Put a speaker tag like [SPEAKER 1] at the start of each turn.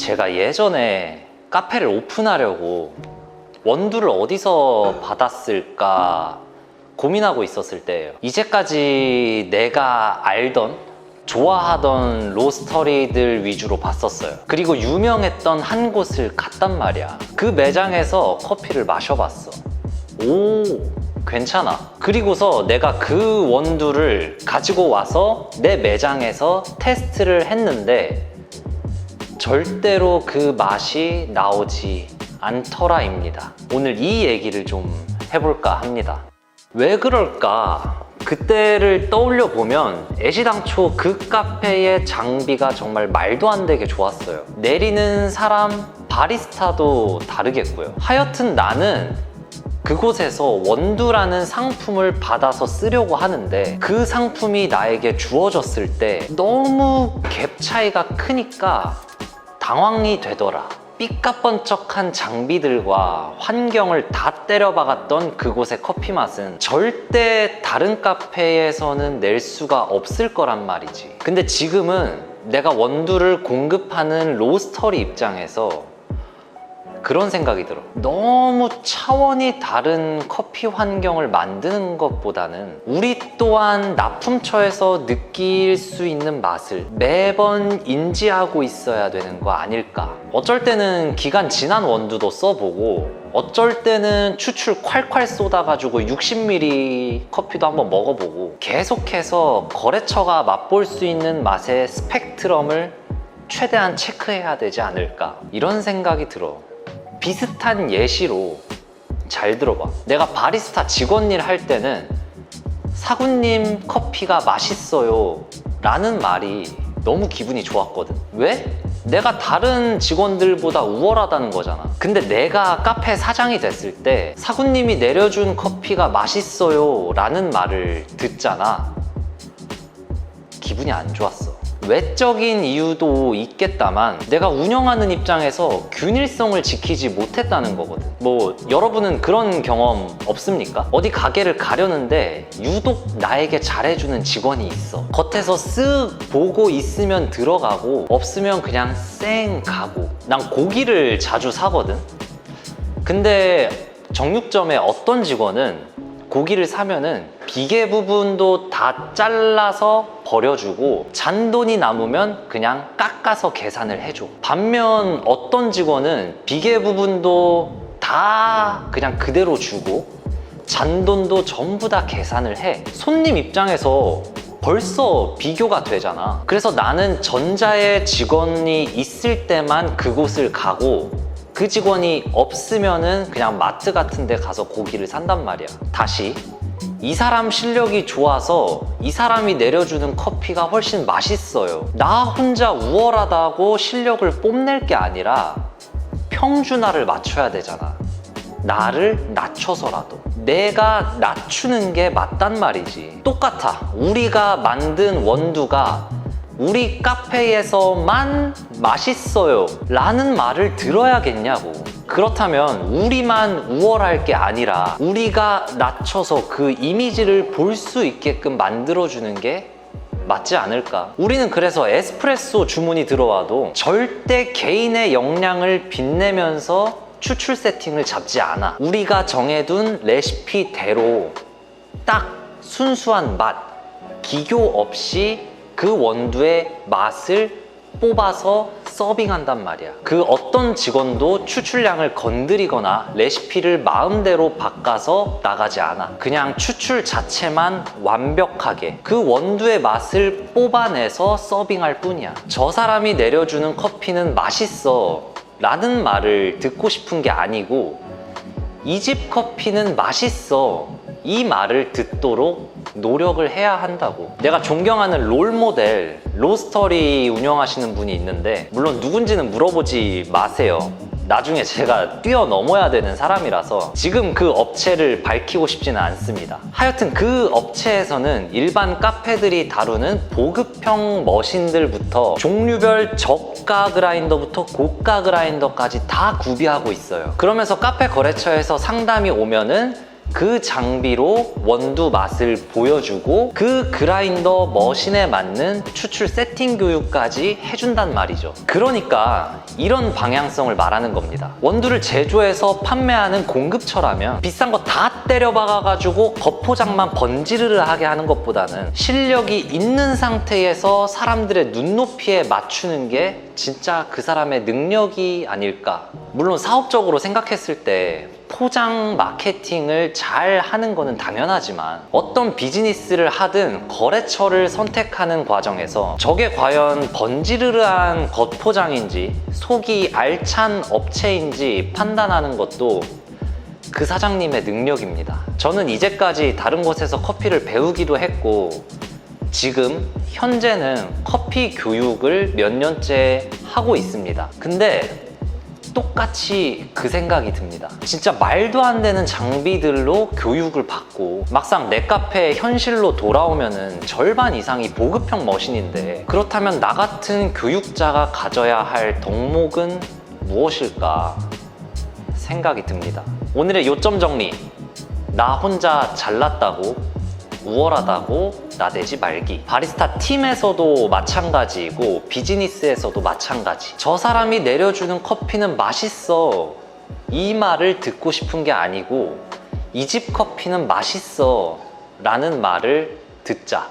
[SPEAKER 1] 제가 예전에 카페를 오픈하려고 원두를 어디서 받았을까 고민하고 있었을 때예요. 이제까지 내가 알던 좋아하던 로스터리들 위주로 봤었어요. 그리고 유명했던 한 곳을 갔단 말이야. 그 매장에서 커피를 마셔봤어. 오, 괜찮아. 그리고서 내가 그 원두를 가지고 와서 내 매장에서 테스트를 했는데 절대로 그 맛이 나오지 않더라입니다. 오늘 이 얘기를 좀 해볼까 합니다. 왜 그럴까? 그때를 떠올려 보면 애시당초 그 카페의 장비가 정말 말도 안 되게 좋았어요. 내리는 사람, 바리스타도 다르겠고요. 하여튼 나는 그곳에서 원두라는 상품을 받아서 쓰려고 하는데 그 상품이 나에게 주어졌을 때 너무 갭 차이가 크니까 당황이 되더라. 삐까뻔쩍한 장비들과 환경을 다 때려박았던 그곳의 커피 맛은 절대 다른 카페에서는 낼 수가 없을 거란 말이지. 근데 지금은 내가 원두를 공급하는 로스터리 입장에서 그런 생각이 들어. 너무 차원이 다른 커피 환경을 만드는 것보다는 우리 또한 납품처에서 느낄 수 있는 맛을 매번 인지하고 있어야 되는 거 아닐까. 어쩔 때는 기간 지난 원두도 써보고 어쩔 때는 추출 콸콸 쏟아가지고 60ml 커피도 한번 먹어보고 계속해서 거래처가 맛볼 수 있는 맛의 스펙트럼을 최대한 체크해야 되지 않을까. 이런 생각이 들어. 비슷한 예시로 잘 들어봐. 내가 바리스타 직원 일 할 때는 사군님 커피가 맛있어요. 라는 말이 너무 기분이 좋았거든. 왜? 내가 다른 직원들보다 우월하다는 거잖아. 근데 내가 카페 사장이 됐을 때 사군님이 내려준 커피가 맛있어요. 라는 말을 듣잖아. 기분이 안 좋았어. 외적인 이유도 있겠다만 내가 운영하는 입장에서 균일성을 지키지 못했다는 거거든. 뭐 여러분은 그런 경험 없습니까? 어디 가게를 가려는데 유독 나에게 잘해주는 직원이 있어. 겉에서 쓱 보고 있으면 들어가고 없으면 그냥 쌩 가고. 난 고기를 자주 사거든. 근데 정육점에 어떤 직원은 고기를 사면은 비계 부분도 다 잘라서 버려주고 잔돈이 남으면 그냥 깎아서 계산을 해줘. 반면 어떤 직원은 비계 부분도 다 그냥 그대로 주고 잔돈도 전부 다 계산을 해. 손님 입장에서 벌써 비교가 되잖아. 그래서 나는 전자의 직원이 있을 때만 그곳을 가고 그 직원이 없으면은 그냥 마트 같은 데 가서 고기를 산단 말이야. 다시. 이 사람 실력이 좋아서 이 사람이 내려주는 커피가 훨씬 맛있어요. 나 혼자 우월하다고 실력을 뽐낼 게 아니라 평준화를 맞춰야 되잖아. 나를 낮춰서라도. 내가 낮추는 게 맞단 말이지. 똑같아. 우리가 만든 원두가 우리 카페에서만 맛있어요. 라는 말을 들어야겠냐고. 그렇다면 우리만 우월할 게 아니라 우리가 낮춰서 그 이미지를 볼 수 있게끔 만들어주는 게 맞지 않을까? 우리는 그래서 에스프레소 주문이 들어와도 절대 개인의 역량을 빛내면서 추출 세팅을 잡지 않아. 우리가 정해둔 레시피대로 딱 순수한 맛, 기교 없이 그 원두의 맛을 뽑아서 서빙한단 말이야. 그 어떤 직원도 추출량을 건드리거나 레시피를 마음대로 바꿔서 나가지 않아. 그냥 추출 자체만 완벽하게 그 원두의 맛을 뽑아내서 서빙할 뿐이야. 저 사람이 내려주는 커피는 맛있어. 라는 말을 듣고 싶은 게 아니고 이 집 커피는 맛있어. 이 말을 듣도록 노력을 해야 한다고. 내가 존경하는 롤 모델, 로스터리 운영하시는 분이 있는데, 물론 누군지는 물어보지 마세요. 나중에 제가 뛰어넘어야 되는 사람이라서 지금 그 업체를 밝히고 싶지는 않습니다. 하여튼 그 업체에서는 일반 카페들이 다루는 보급형 머신들부터 종류별 저가 그라인더부터 고가 그라인더까지 다 구비하고 있어요. 그러면서 카페 거래처에서 상담이 오면은 그 장비로 원두 맛을 보여주고 그 그라인더 머신에 맞는 추출 세팅 교육까지 해준단 말이죠. 그러니까 이런 방향성을 말하는 겁니다. 원두를 제조해서 판매하는 공급처라면 비싼 거 다 때려박아가지고 겉포장만 번지르르 하게 하는 것보다는 실력이 있는 상태에서 사람들의 눈높이에 맞추는 게 진짜 그 사람의 능력이 아닐까. 물론 사업적으로 생각했을 때 포장 마케팅을 잘 하는 거는 당연하지만 어떤 비즈니스를 하든 거래처를 선택하는 과정에서 저게 과연 번지르르한 겉포장인지 속이 알찬 업체인지 판단하는 것도 그 사장님의 능력입니다. 저는 이제까지 다른 곳에서 커피를 배우기도 했고 지금 현재는 커피 교육을 몇 년째 하고 있습니다. 근데 똑같이 그 생각이 듭니다. 진짜 말도 안 되는 장비들로 교육을 받고 막상 내 카페 현실로 돌아오면은 절반 이상이 보급형 머신인데 그렇다면 나 같은 교육자가 가져야 할 덕목은 무엇일까 생각이 듭니다. 오늘의 요점 정리. 나 혼자 잘났다고 우월하다고 나대지 말기. 바리스타 팀에서도 마찬가지고 비즈니스에서도 마찬가지. 저 사람이 내려주는 커피는 맛있어. 이 말을 듣고 싶은 게 아니고 이 집 커피는 맛있어. 라는 말을 듣자.